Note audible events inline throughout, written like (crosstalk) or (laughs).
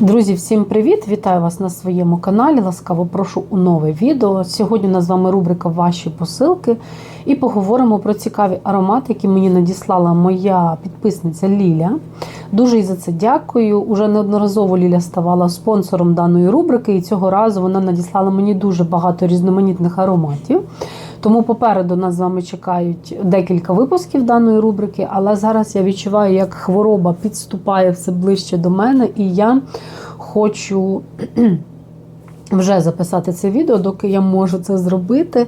Друзі, всім привіт! Вітаю вас на своєму каналі. Ласкаво прошу у нове відео. Сьогодні у нас з вами рубрика Ваші посилки і поговоримо про цікаві аромати, які мені надіслала моя підписниця Ліля. Дуже їй за це дякую. Уже неодноразово Ліля ставала спонсором даної рубрики, і цього разу вона надіслала мені дуже багато різноманітних ароматів. Тому попереду нас з вами чекають декілька випусків даної рубрики, але зараз я відчуваю, як хвороба підступає все ближче до мене, і я хочу (clears throat) вже записати це відео, доки я можу це зробити.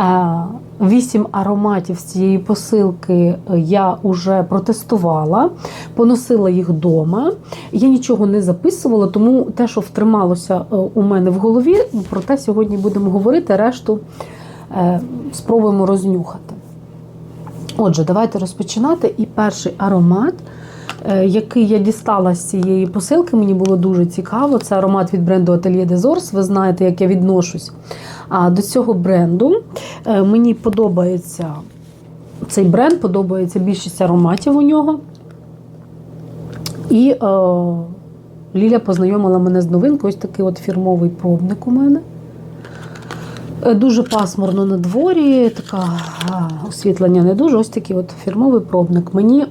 Е, Вісім ароматів з цієї посилки я вже протестувала, поносила їх вдома. Я нічого не записувала, тому те, що втрималося е, у мене в голові, про те сьогодні будемо говорити. Решту спробуємо рознюхати. Отже, давайте розпочинати. І перший аромат, е, який я дістала з цієї посилки, мені було дуже цікаво. Це аромат від бренду Atelier des. Ви знаєте, як я відношусь а, до цього бренду. Е, Мені подобається цей бренд, подобається більшість ароматів у нього. І е, Ліля познайомила мене з новинкою. Ось такий от фірмовий пробник у мене. Е, Дуже пасмурно на дворі, така освітлення не дуже. Ось такий от фірмовий пробник. Мені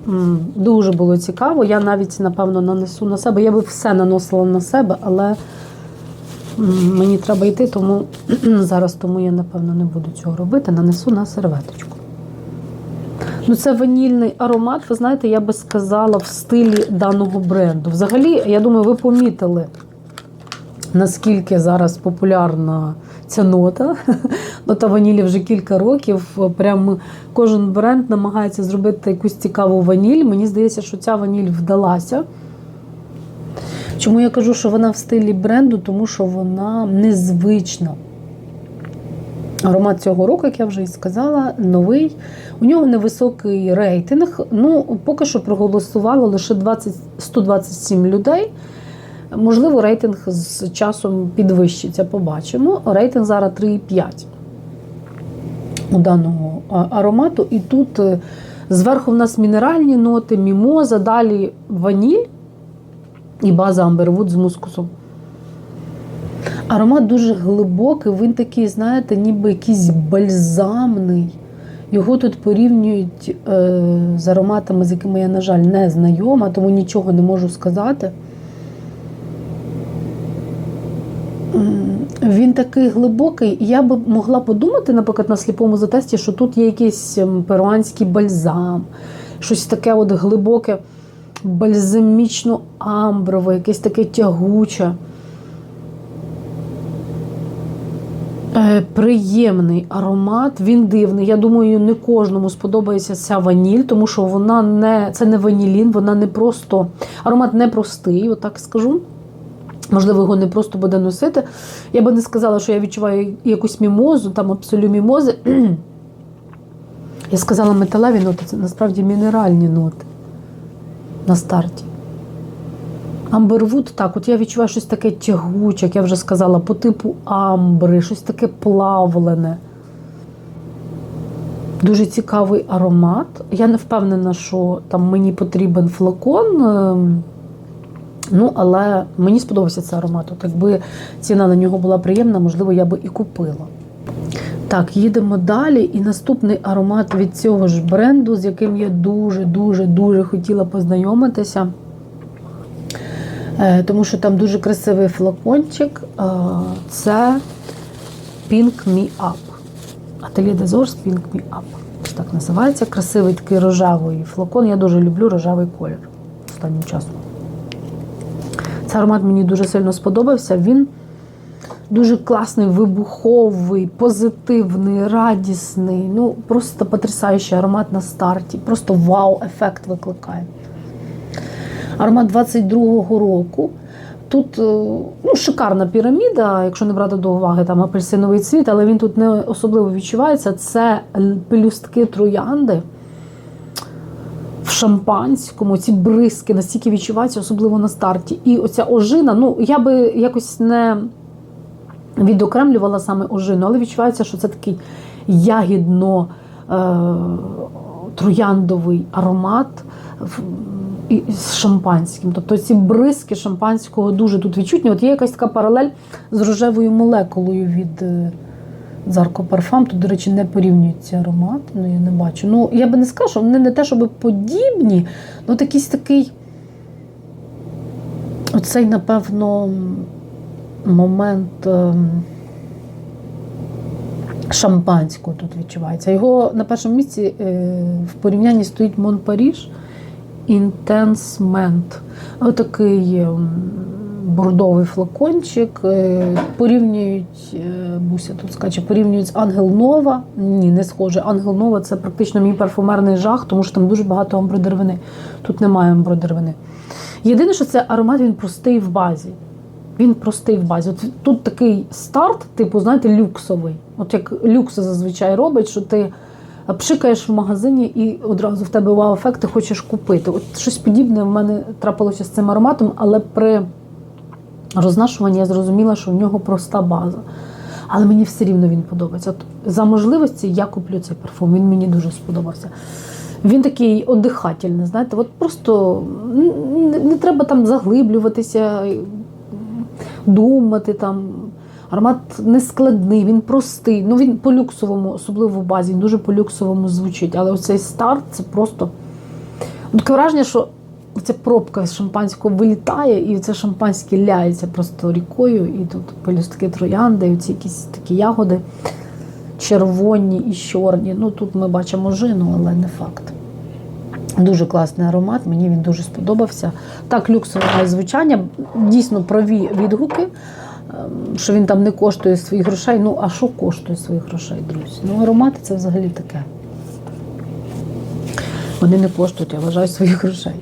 дуже було цікаво. Я навіть, напевно, нанесу на себе. Я би все наносила на себе, але мені треба йти, тому (clears throat) зараз тому я, напевно, не буду цього робити. Нанесу на серветочку. Ну, це ванільний аромат, ви знаєте, я би сказала, в стилі даного бренду. Взагалі, я думаю, ви помітили, наскільки зараз популярна ця нота. (laughs) Нота ванілі вже кілька років. Прям кожен бренд намагається зробити якусь цікаву ваніль. Мені здається, що ця ваніль вдалася. Чому я кажу, що вона в стилі бренду? Тому що вона незвична. Аромат цього року, як я вже і сказала, новий. У нього невисокий рейтинг. Ну, поки що проголосувало лише 20, 127 людей. Можливо, рейтинг з часом підвищиться, побачимо. Рейтинг зараз 3,5 у даного аромату. І тут е, зверху в нас мінеральні ноти, мімоза, далі ваніль і база Амбервуд з мускусом. Аромат дуже глибокий, він такий, знаєте, ніби якийсь бальзамний. Його тут порівнюють е, з ароматами, з якими я, на жаль, не знайома, тому нічого не можу сказати. Він такий глибокий, я би могла подумати, наприклад, на сліпому затесті, що тут є якийсь ем, перуанський бальзам, щось таке от глибоке, бальзамічно-амброве, якесь таке тягуче. Е, Приємний аромат, він дивний. Я думаю, не кожному сподобається ця ваніль, тому що вона не це не ванілін, вона не просто аромат не простий, отак скажу. Можливо, його не просто буде носити. Я би не сказала, що я відчуваю якусь мімозу, там абсолютно мімози. Я сказала металеві ноти, це насправді мінеральні ноти на старті. Амбервуд, так, от я відчуваю щось таке тягуче, як я вже сказала, по типу амбри, щось таке плавлене. Дуже цікавий аромат. Я не впевнена, що там мені потрібен флакон. Ну, але мені сподобався цей аромат. От якби ціна на нього була приємна, можливо, я би і купила. Так, їдемо далі. І наступний аромат від цього ж бренду, з яким я дуже-дуже дуже хотіла познайомитися. Е, Тому що там дуже красивий флакончик. Е, Це Pink Me Up. Des Ors Pink Me Up. Так називається. Красивий такий рожевий флакон. Я дуже люблю рожевий колір останнім часом. Аромат мені дуже сильно сподобався. Він дуже класний, вибуховий, позитивний, радісний. Ну, просто потрясаючий аромат на старті. Просто вау-ефект викликає. Аромат 22-го року. Тут е, ну, шикарна піраміда, якщо не брати до уваги там апельсиновий цвіт, але він тут не особливо відчувається. Це пелюстки троянди в шампанському, ці бризки настільки відчуваються, особливо на старті. І оця ожина, ну я би якось не відокремлювала саме ожину, але відчувається, що це такий ягідно. Е- аромат і з шампанським. Тобто ці бризки шампанського дуже тут відчутні. От є якась така паралель з рожевою молекулою від е, Зарко Парфам. Тут, до речі, не порівнюють ці аромати, ну я не бачу. Ну, я би не сказала, що вони не те, щоб подібні, ну якийсь такий. Оцей, напевно, момент. ем, шампанського тут відчувається. Його на першому місці е, в порівнянні стоїть Мон Паріж Інтенсмент. Отакий ем, бордовий флакончик. Е, Порівнюють, е, Буся тут скаче, порівнюють з Ангел Нова. Ні, не схоже. Ангел Нова це практично мій парфумерний жах, тому що там дуже багато амбродервини. Тут немає амбродервини. Єдине, що це аромат він простий в базі. Він простий в базі. От тут такий старт, типу, знаєте, люксовий. От як люкс зазвичай робить, що ти пшикаєш в магазині і одразу в тебе вау-ефект, ти хочеш купити. От щось подібне в мене трапилося з цим ароматом, але при рознашуванні я зрозуміла, що в нього проста база. Але мені все рівно він подобається. От за можливості я куплю цей парфум. Він мені дуже сподобався. Він такий одихательний, знаєте, от просто не, не треба там заглиблюватися, думати там. Аромат не складний, він простий. Ну він по люксовому, особливо в базі, дуже по люксовому звучить. Але оцей старт це просто таке враження, що ця пробка з шампанського вилітає, і це шампанське ляється просто рікою, і тут пелюстки троянди, і ці якісь такі ягоди червоні і чорні. Ну тут ми бачимо жину, але не факт. Дуже класний аромат, мені він дуже сподобався. Так, люксове звучання, дійсно праві відгуки, ем, що він там не коштує своїх грошей. Ну, а що коштує своїх грошей, друзі? Ну, аромати це взагалі таке. Вони не коштують, я вважаю, своїх грошей.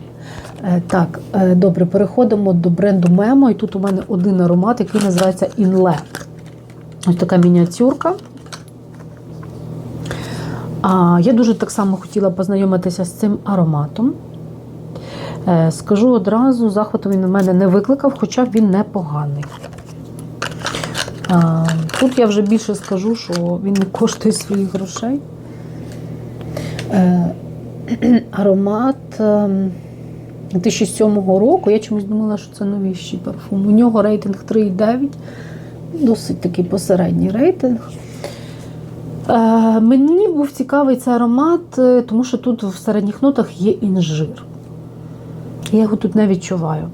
Е, Так, е, добре, переходимо до бренду Memo. І тут у мене один аромат, який називається Inle. Ось така мініатюрка. А, я дуже так само хотіла познайомитися з цим ароматом. Е, Скажу одразу, захвату він в мене не викликав, хоча він непоганий. Тут я вже більше скажу, що він не коштує своїх грошей. (clears throat) Аромат ем, 2007 року. Я чомусь думала, що це новіший парфум. У нього рейтинг 3,9, досить такий посередній рейтинг. Е, мені був цікавий цей аромат, е, тому що тут в середніх нотах є інжир. Я його тут не відчуваю.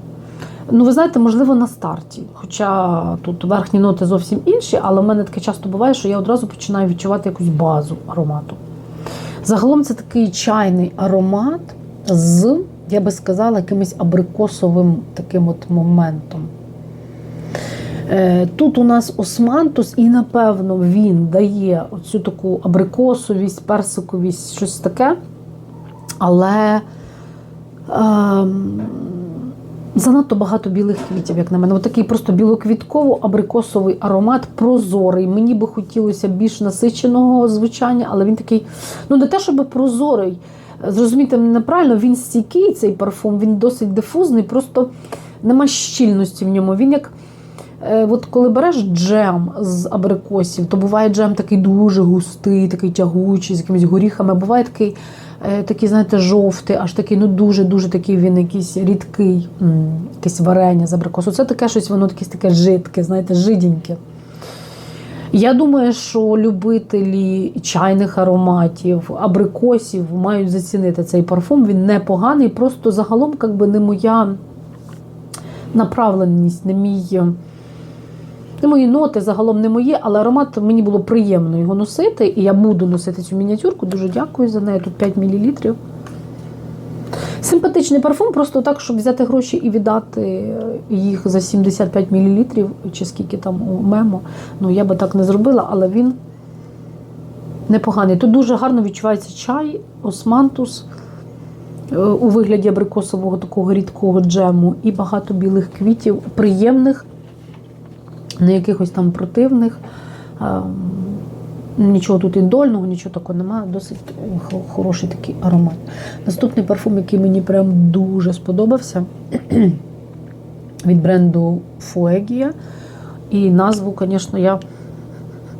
Ну, ви знаєте, можливо, на старті. Хоча тут верхні ноти зовсім інші, але в мене таке часто буває, що я одразу починаю відчувати якусь базу аромату. Загалом це такий чайний аромат з, я би сказала, якимось абрикосовим таким от моментом. Е, Тут у нас османтус, і напевно він дає оцю таку абрикосовість, персиковість, щось таке. Але ем, занадто багато білих квітів, як на мене. От просто білоквітково-абрикосовий аромат, прозорий. Мені би хотілося більш насиченого звучання, але він такий, ну не те, щоб прозорий. Зрозумійте мене неправильно, він стійкий, цей парфум, він досить дифузний, просто нема щільності в ньому. Він як. Е, От коли береш джем з абрикосів, то буває джем такий дуже густий, такий тягучий, з якимись горіхами. Буває такий, е, такий знаєте, жовтий, аж такий, ну дуже-дуже такий він якийсь рідкий, якесь варення з абрикосу. Це таке щось, воно якесь таке жидке, знаєте, жиденьке. Я думаю, що любителі чайних ароматів, абрикосів мають зацінити цей парфум. Він непоганий, просто загалом якби не моя направленість, не мій. Не мої ноти загалом не мої, але аромат мені було приємно його носити, і я буду носити цю мініатюрку. Дуже дякую за неї. Тут 5 мл. Симпатичний парфум, просто так, щоб взяти гроші і віддати їх за 75 мл, чи скільки там у мемо. Ну, я би так не зробила, але він непоганий. Тут дуже гарно відчувається чай, османтус е, у вигляді абрикосового такого рідкого джему і багато білих квітів, приємних не якихось там противних. Нічого тут індольного, нічого такого немає. Досить е, хороший такий аромат. Наступний парфум, який мені прям дуже сподобався (clears throat) від бренду Fuegia. І назву, звісно, я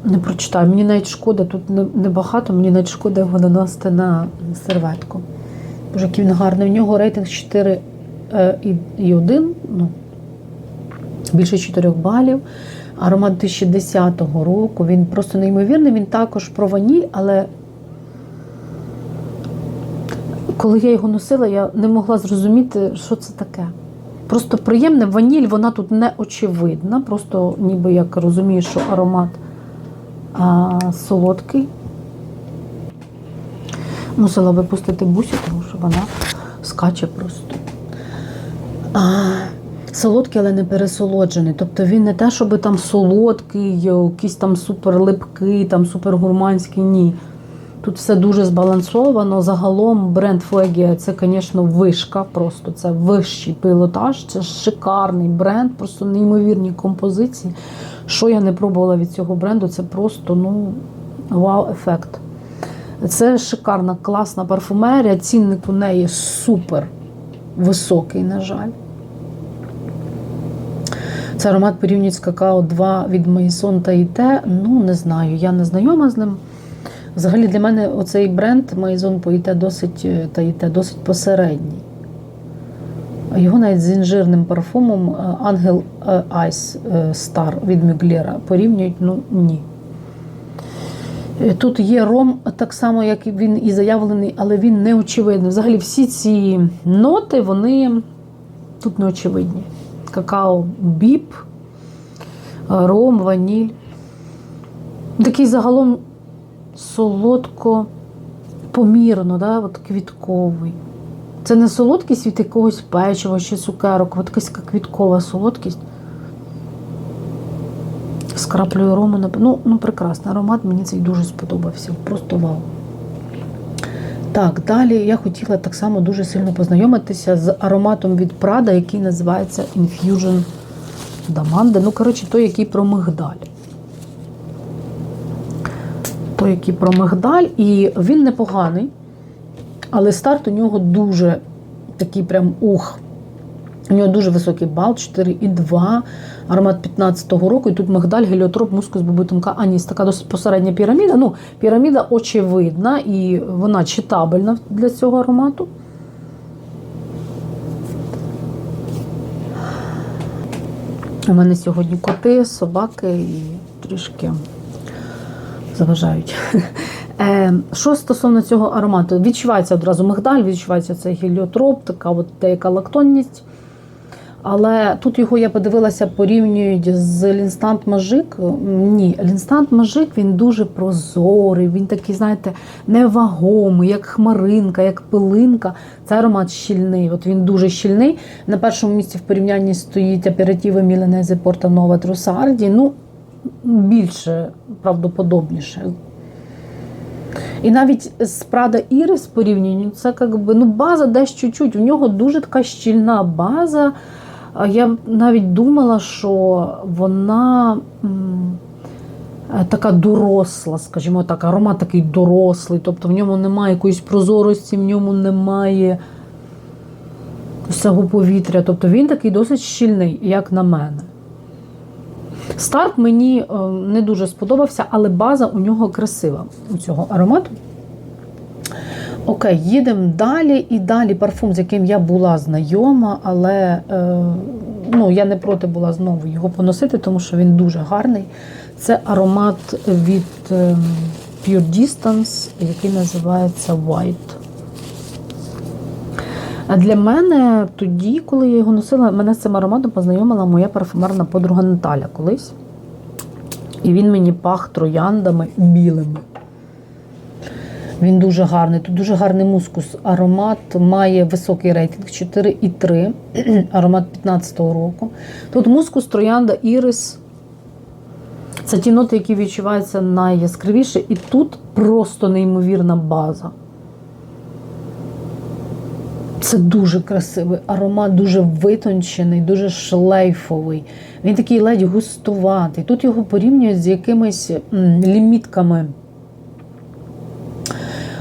Не прочитаю. Мені навіть шкода, тут небагато, мені навіть шкода його наносити на серветку. Боже, який він гарний. У нього рейтинг 4 е, і, і 1, ну, більше 4 балів. Аромат 2010 року. Він просто неймовірний. Він також про ваніль, але коли я його носила, я не могла зрозуміти, що це таке. Просто приємне, ваніль, вона тут не очевидна. Просто ніби як розумієш, що аромат а, солодкий. Мусила випустити бусі, тому що вона скаче просто. А, солодкий, але не пересолоджений. Тобто він не те, щоб там солодкий, якийсь там супер липкий, там супер гурманський. Ні. Тут все дуже збалансовано. Загалом бренд Флегія це, звісно, вишка. Просто це вищий пілотаж, це шикарний бренд, просто неймовірні композиції. Що я не пробувала від цього бренду, це просто ну, вау-ефект. Це шикарна, класна парфумерія. Цінник у неї супер високий, на жаль. Це аромат порівнюють з какао 2 від Maison та Іте. Ну, не знаю, я не знайома з ним. Взагалі для мене оцей бренд Maison по Іте досить е, та Іте досить посередній. Його навіть з інжирним парфумом е, Angel е, е, Star від Мюглєра порівнюють, ну ні. Тут є ром, так само, як він і заявлений, але він не очевидний. Взагалі всі ці ноти, вони тут не очевидні. Какао біп, е, ром, ваніль. Такий загалом солодко, помірно, да? от квітковий. Це не солодкість від якогось печива чи цукерок, от якась квіткова солодкість. З краплею рому. Ну, ну, прекрасний аромат, мені цей дуже сподобався. Просто вау. Так, далі я хотіла так само дуже сильно познайомитися з ароматом від Prada, який називається Infusion Damande. Ну, коротше, той, який про мигдаль. Той, який про мигдаль, і він непоганий, але старт у нього дуже такий прям ух. У нього дуже високий бал, 4,2, аромат 15-го року, і тут мигдаль, геліотроп, мускус, бубутинка, аніс. Така досить посередня піраміда. Ну, піраміда очевидна і вона читабельна для цього аромату. У мене сьогодні коти, собаки і трішки заважають. (laughs) Е, Що стосовно цього аромату, відчувається одразу мигдаль, відчувається цей геліотроп, така от деяка лактонність. Але тут його я подивилася, порівнюють з Лінстант Мажик. Ні, Лінстант Мажик він дуже прозорий, він такий, знаєте, невагомий, як хмаринка, як пилинка. Це аромат щільний. От він дуже щільний. На першому місці в порівнянні стоїть аперитиви Міленези Порта Нова Трусарді. Ну, більше правдоподобніше. І навіть з Prada Iris це якби, ну, база десь чуть-чуть. У нього дуже така щільна база. Я навіть думала, що вона е, така доросла, скажімо так, аромат такий дорослий, тобто в ньому немає якоїсь прозорості, в ньому немає цього повітря. Тобто він такий досить щільний, як на мене. Старт мені е, не дуже сподобався, але база у нього красива у цього аромату. Окей, їдемо далі. І далі парфум, з яким я була знайома, але е, ну, я не проти була знову його поносити, тому що він дуже гарний. Це аромат від е, Pure Distance, який називається White. А для мене тоді, коли я його носила, мене з цим ароматом познайомила моя парфумерна подруга Наталя колись. І він мені пах трояндами білими. Він дуже гарний. Тут дуже гарний мускус. Аромат має високий рейтинг 4,3, (clears throat) аромат 15-го року. Тут мускус, троянда, ірис. Це ті ноти, які відчуваються найяскравіше. І тут просто неймовірна база. Це дуже красивий аромат, дуже витончений, дуже шлейфовий. Він такий ледь густуватий. Тут його порівнюють з якимись лімітками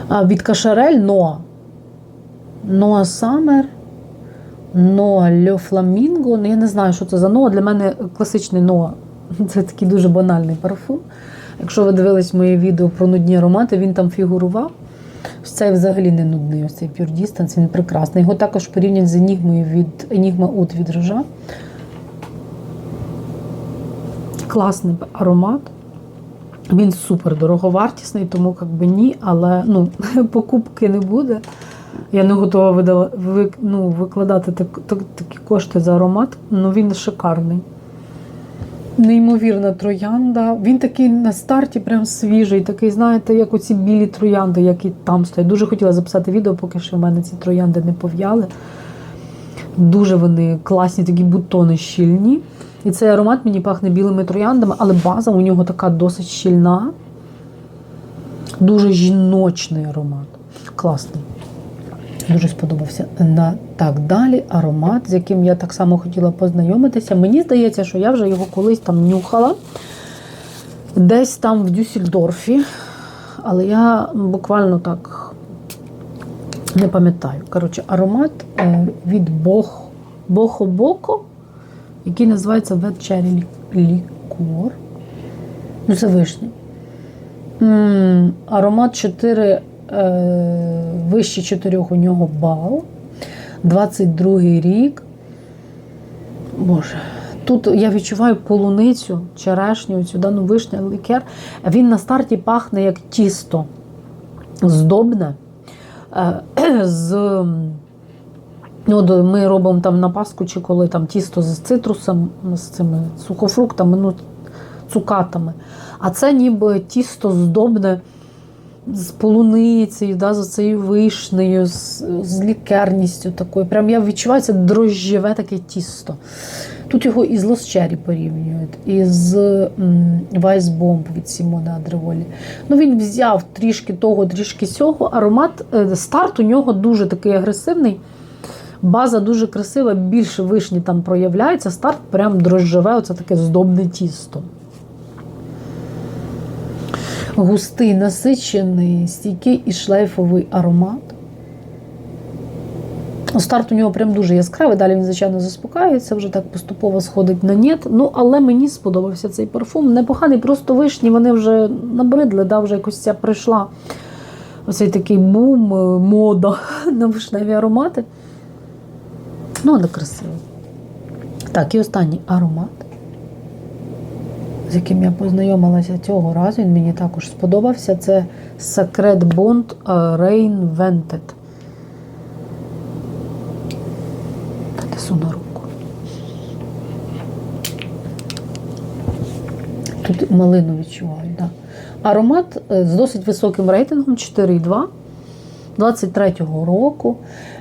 від Кашарель Ноа. Ноа Саммер, Ноа Льо Фламінго. Ну, я не знаю, що це за Ноа. Для мене класичний Ноа. Це такий дуже банальний парфум. Якщо ви дивились моє відео про нудні аромати, він там фігурував. Ось Цей взагалі не нудний, ось цей Pure Distance, він прекрасний. Його також порівняно з Enigma від Enigma Oud від Рожа. Класний аромат. Він супер дороговартісний, тому як би ні, але ну, (laughs) покупки не буде. Я не готова видала, ви, ну, викладати так, так, такі кошти за аромат, ну він шикарний. Неймовірна троянда. Він такий на старті прям свіжий, такий, знаєте, як оці білі троянди, які там стоять. Дуже хотіла записати відео, поки що в мене ці троянди не пов'яли. Дуже вони класні, такі бутони щільні. І цей аромат мені пахне білими трояндами, але база у нього така досить щільна. Дуже жіночний аромат. Класний. Дуже сподобався. На так далі аромат, з яким я так само хотіла познайомитися. Мені здається, що я вже його колись там нюхала. Десь там в Дюссельдорфі. Але я буквально так не пам'ятаю. Коротше, аромат е, від Бох, Бохо Боко, який називається Cherry Liqueur. Ну, це вишня. Аромат 4, е, вище 4 у нього бал. 22 рік. Боже. Тут я відчуваю полуницю, черешню, цю дану вишня, лікер. Він на старті пахне як тісто здобне. Е, (clears throat) з, ну, ми робимо там на Пасху, чи коли там тісто з цитрусом, з цими сухофруктами, ну, цукатами. А це ніби тісто здобне з полуницею, да, з цією вишнею, з, з лікерністю такою. Прям я відчуваю це дрожжеве таке тісто. Тут його і з Лосчері порівнюють, і з Вайсбомб від Сімона Адреволі. Ну, він взяв трішки того, трішки сього. Аромат, е, старт у нього дуже такий агресивний. База дуже красива, більше вишні там проявляється. Старт прям дрожжеве, оце таке здобне тісто. Густий, насичений, стійкий і шлейфовий аромат. Старт у нього прям дуже яскравий, далі він, звичайно, заспокаюється, вже так поступово сходить на нет. Ну, але мені сподобався цей парфум. Непоганий, просто вишні, вони вже набридли, да, вже якось ця прийшла. Оцей такий бум, мода (laughs) на вишневі аромати. Ну, але красиво. Так, і останній аромат, з яким я познайомилася цього разу, він мені також сподобався. Це Sacred Bond Rain Vented. Несу на руку. Тут малину відчуваю, так. Да. Аромат е, з досить високим рейтингом 4,2 23-го року.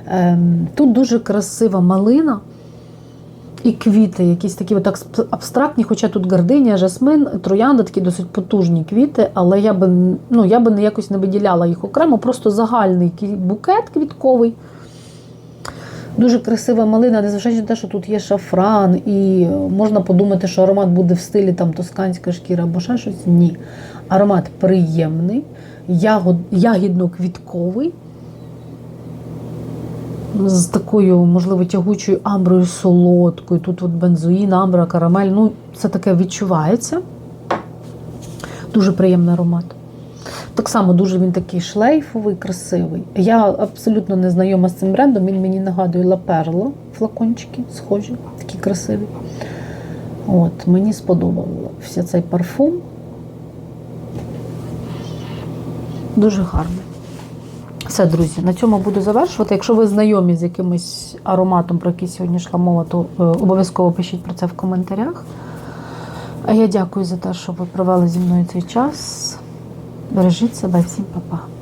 Ем, Тут дуже красива малина і квіти, якісь такі так абстрактні, хоча тут гардинія, жасмин, троянда, такі досить потужні квіти, але я би, ну, я би якось не виділяла їх окремо, просто загальний букет квітковий. Дуже красива малина, незважаючи на те, що тут є шафран, і можна подумати, що аромат буде в стилі там тосканська шкіра або ще щось. Ні. Аромат приємний, ягідно-квітковий, з такою, можливо, тягучою амброю солодкою. Тут от бензоїн, амбра, карамель. Ну, це таке відчувається. Дуже приємний аромат. Так само дуже він такий шлейфовий, красивий. Я абсолютно не знайома з цим брендом. Він мені нагадує Perla, флакончики схожі, такі красиві. От, мені сподобався цей парфум. Дуже гарний. Все, друзі, на цьому буду завершувати. Якщо ви знайомі з якимось ароматом, про який сьогодні йшла мова, то е, обов'язково пишіть про це в коментарях. А я дякую за те, що ви провели зі мною цей час. Бережіть себе, всім па-па.